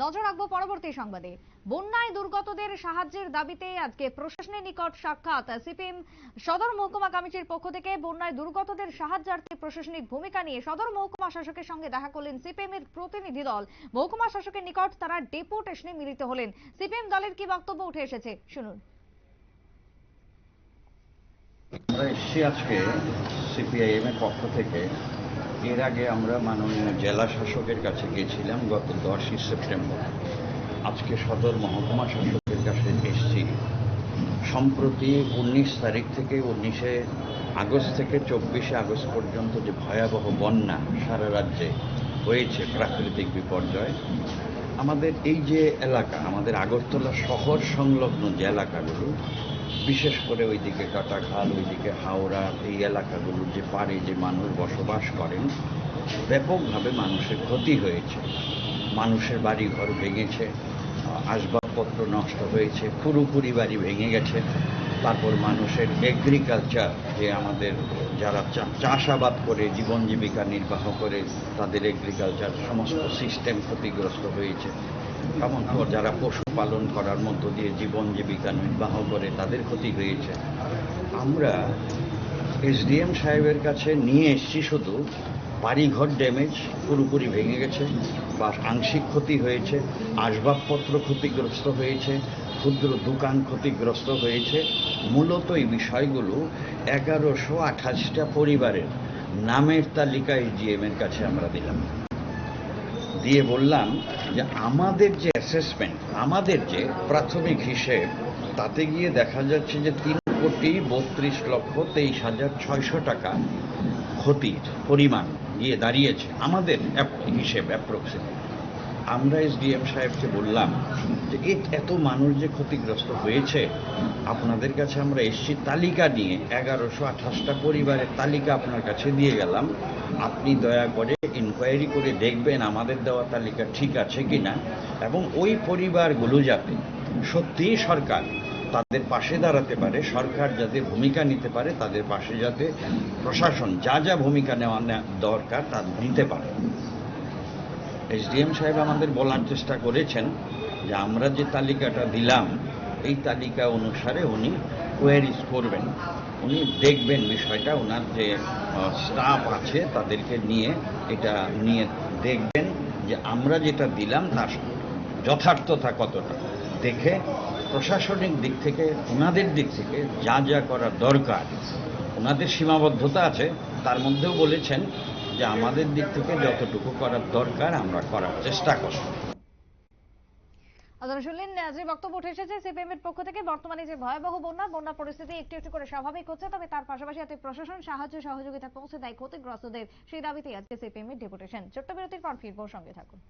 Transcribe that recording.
নজর রাখব পরবর্তী সংবাদে। বন্যায় দুর্গতদের সাহায্যের দাবিতে আজকে প্রশাসনের নিকট সাক্ষাৎ। সিপিএম সদর মহকুমা কমিটির পক্ষ থেকে বন্যায় দুর্গতদের সাহায্যার্থে প্রশাসনিক ভূমিকা নিয়ে সদর মহকুমা শাসকের সঙ্গে দেখা করলেন সিপিএম এর প্রতিনিধি দল। মহকুমা শাসকের নিকট তারা ডেপুটেশনে মিলিত হলেন। সিপিএম দলের কি বক্তব্য উঠে এসেছে? শুনুন। আমরা আজকে সিপিআইএম এর পক্ষ থেকে। এর আগে আমরা মাননীয় জেলা শাসকের কাছে গিয়েছিলাম গত দশই সেপ্টেম্বর। আজকে সদর মহকুমা শাসকের কাছে এসছি। সম্প্রতি উনিশ তারিখ থেকে উনিশে আগস্ট থেকে চব্বিশে আগস্ট পর্যন্ত যে ভয়াবহ বন্যা সারা রাজ্যে হয়েছে প্রাকৃতিক বিপর্যয় আমাদের এই যে এলাকা, আমাদের আগরতলা শহর সংলগ্ন যে এলাকাগুলো, বিশেষ করে ওইদিকে কাটাখাল, ওইদিকে হাওড়া, এই এলাকাগুলো যে পারে যে মানুষ বসবাস করেন, ব্যাপকভাবে মানুষের ক্ষতি হয়েছে। মানুষের বাড়ি ঘর ভেঙেছে আসবাবপত্র নষ্ট হয়েছে, পুরোপুরি বাড়ি ভেঙে গেছে। তারপর মানুষের এগ্রিকালচার যে আমাদের যারা চাষাবাদ করে, জীবন জীবিকা নির্বাহ করে, তাদের এগ্রিকালচার সমস্ত সিস্টেম ক্ষতিগ্রস্ত হয়েছে। এমন পর যারা পশুপালন করার মধ্য দিয়ে জীবন জীবিকা নির্বাহ করে, তাদের ক্ষতি হয়েছে। আমরা এসডিএম সাহেবের কাছে নিয়ে এসছি শুধু বাড়িঘর ড্যামেজ, পুরোপুরি ভেঙে গেছে, বা আংশিক ক্ষতি হয়েছে, আসবাবপত্র ক্ষতিগ্রস্ত হয়েছে, ক্ষুদ্র দোকান ক্ষতিগ্রস্ত হয়েছে। মূলত এই বিষয়গুলো এগারোশো আঠাশটা পরিবারের নামের তালিকা এর কাছে আমরা দিলাম। দিয়ে বললাম যে আমাদের যে অ্যাসেসমেন্ট আমাদের যে প্রাথমিক হিসেব, তাতে গিয়ে দেখা যাচ্ছে যে তিন কোটি বত্রিশ লক্ষ তেইশ হাজার ছয়শো টাকা ক্ষতির পরিমাণ। গিয়ে দাঁড়িয়েছে। আমাদের হিসেব অ্যাপ্রক্সিমেট আমরা এসডিএম সাহেবকে বললাম যে এত মানুষ যে ক্ষতিগ্রস্ত হয়েছে, আপনাদের কাছে আমরা এসছি তালিকা নিয়ে। এগারোশো আঠাশটা পরিবারের তালিকা আপনার কাছে দিয়ে গেলাম। আপনি দয়া করে ইনকোয়ারি করে দেখবেন আমাদের দেওয়া তালিকা ঠিক আছে কিনা। এবং ওই পরিবারগুলো যাতে সত্যিই সরকার তাদের পাশে দাঁড়াতে পারে, সরকার যাতে ভূমিকা নিতে পারে, তাদের পাশে যাতে প্রশাসন যা যা ভূমিকা নেওয়া দরকার তা নিতে পারে। এসডিএম সাহেব আমাদের বলার চেষ্টা করেছেন যে আমরা যে তালিকাটা দিলাম, এই তালিকা অনুসারে উনি কোয়ারিজ করবেন। উনি দেখবেন বিষয়টা ওনার যে স্টাফ আছে তাদেরকে নিয়ে এটা নিয়ে দেখবেন যে আমরা যেটা দিলাম তার যথার্থতা কতটা। দেখে প্রশাসনিক দিক থেকে, ওনাদের দিক থেকে যা যা করা দরকার, ওনাদের সীমাবদ্ধতা আছে, তার মধ্যেও বলেছেন যে আমাদের দিক থেকে যতটুকু করার দরকার আমরা করার চেষ্টা করব। আপনারা শুনলেন যে বক্তব্য উঠে এসেছে পক্ষ থেকে। বর্তমানে যে ভয়াবহ বন্যা বন্যা পরিস্থিতি একটু একটু করে স্বাভাবিক হচ্ছে, তবে তার পাশাপাশি যাতে প্রশাসন সাহায্য সহযোগিতা পৌঁছে দেয় ক্ষতিগ্রস্তদের। সেই দাবিতেই আজকে ডেপুটেশন। ছোট্ট বিরতির পর ফিরবো, সঙ্গে থাকুন।